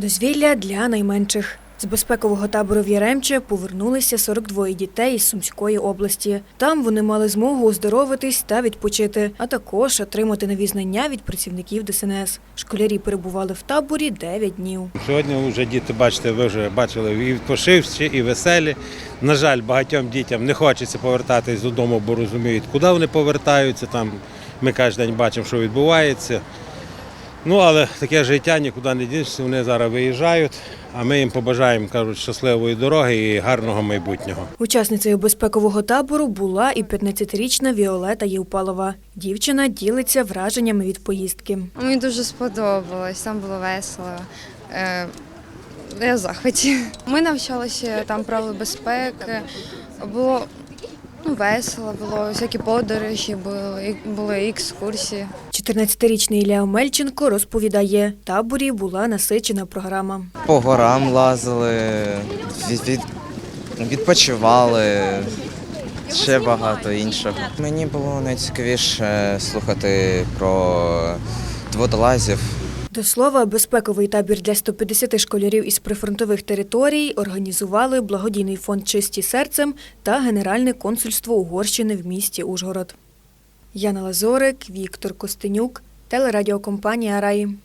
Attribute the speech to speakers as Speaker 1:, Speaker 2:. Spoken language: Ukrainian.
Speaker 1: Дозвілля для найменших. З безпекового табору в Яремче повернулися 42 дітей із Сумської області. Там вони мали змогу оздоровитись та відпочити, а також отримати нові знання від працівників ДСНС. Школярі перебували в таборі 9 днів.
Speaker 2: Сьогодні вже діти, бачите, ви вже бачили і відпочивші, і веселі. На жаль, багатьом дітям не хочеться повертатись додому, бо розуміють, куди вони повертаються. Там ми кожен день бачимо, що відбувається. Ну, але таке життя нікуди не дінешся, вони зараз виїжджають, а ми їм побажаємо, кажуть, щасливої дороги і гарного майбутнього.
Speaker 1: Учасницею безпекового табору була і 15-річна Віолета Євпалова. Дівчина ділиться враженнями від поїздки.
Speaker 3: Мені дуже сподобалось, там було весело. Е, Я в захваті. Ми навчалися там правил безпеки. Було ну, весело, було всякі подорожі, були, були екскурсії.
Speaker 1: 14-річний Ілля Омельченко розповідає, таборі була насичена програма.
Speaker 4: По горам лазили, від, від, відпочивали, ще багато іншого. Мені було найцікавіше слухати про водолазів.
Speaker 1: До слова, безпековий табір для 150 школярів із прифронтових територій організували благодійний фонд Чисті серцем та Генеральне консульство Угорщини в місті Ужгород. Яна Лазорик, Віктор Костенюк, телерадіокомпанія Раї.